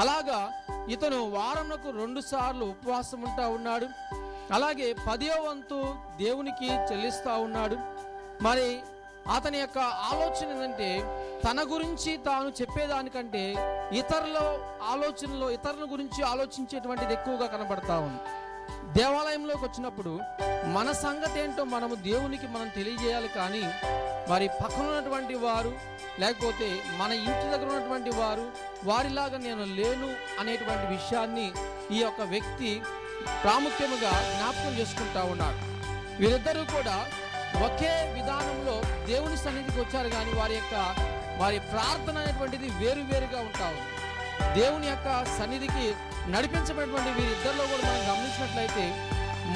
అలాగా ఇతను వారంకు రెండు సార్లు ఉపవాసం ఉంటా ఉన్నాడు. అలాగే పదో వంతు దేవునికి చెల్లిస్తూ ఉన్నాడు. మరి అతని యొక్క ఆలోచన ఏంటంటే తన గురించి తాను చెప్పేదానికంటే ఇతరుల ఆలోచనలో ఇతరుల గురించి ఆలోచించేటువంటిది ఎక్కువగా కనబడతా ఉంది. దేవాలయంలోకి వచ్చినప్పుడు మన సంగతి ఏంటో మనము దేవునికి మనం తెలియజేయాలి కానీ మరి పక్కన ఉన్నటువంటి వారు లేకపోతే మన ఇంటి దగ్గర ఉన్నటువంటి వారు వారిలాగా నేను లేను అనేటువంటి విషయాన్ని ఈ యొక్క వ్యక్తి ప్రాముఖ్యముగా జ్ఞాపకం చేసుకుంటా ఉన్నాడు వీరిద్దరూ కూడా ఒకే విధానంలో దేవుని సన్నిధికి వచ్చారు కానీ వారి యొక్క వారి ప్రార్థన అనేటువంటిది వేరు వేరుగా ఉంటా ఉంది. దేవుని యొక్క సన్నిధికి నడిపించబడినటువంటి వీరిద్దరిలో కూడా మనం గమనించినట్లయితే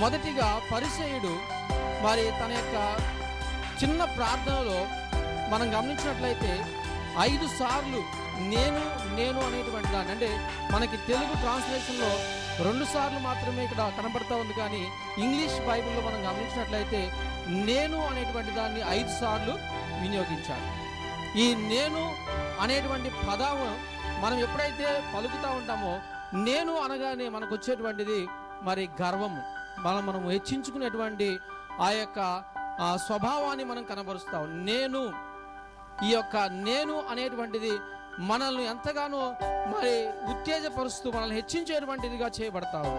మొదటిగా పరిచయుడు మరి తన యొక్క చిన్న ప్రార్థనలో మనం గమనించినట్లయితే ఐదు సార్లు నేను నేను అనేటువంటి దాన్ని అంటే మనకి తెలుగు ట్రాన్స్లేషన్లో రెండు సార్లు మాత్రమే ఇక్కడ కనబడతా ఉంది కానీ ఇంగ్లీష్ బైబిల్లో మనం గమనించినట్లయితే నేను అనేటువంటి దాన్ని ఐదు సార్లు వినియోగించాడు ఈ నేను అనేటువంటి పదము మనం ఎప్పుడైతే పలుకుతా ఉంటామో నేను అనగానే మనకు వచ్చేటువంటిది మరి గర్వము. మనం మనం హెచ్చించుకునేటువంటి ఆ యొక్క స్వభావాన్ని మనం కనబరుస్తాం నేను ఈ యొక్క నేను అనేటువంటిది మనల్ని ఎంతగానో మరి ఉత్తేజపరుస్తూ మనల్ని హెచ్చించేటువంటిదిగా చేయబడతాము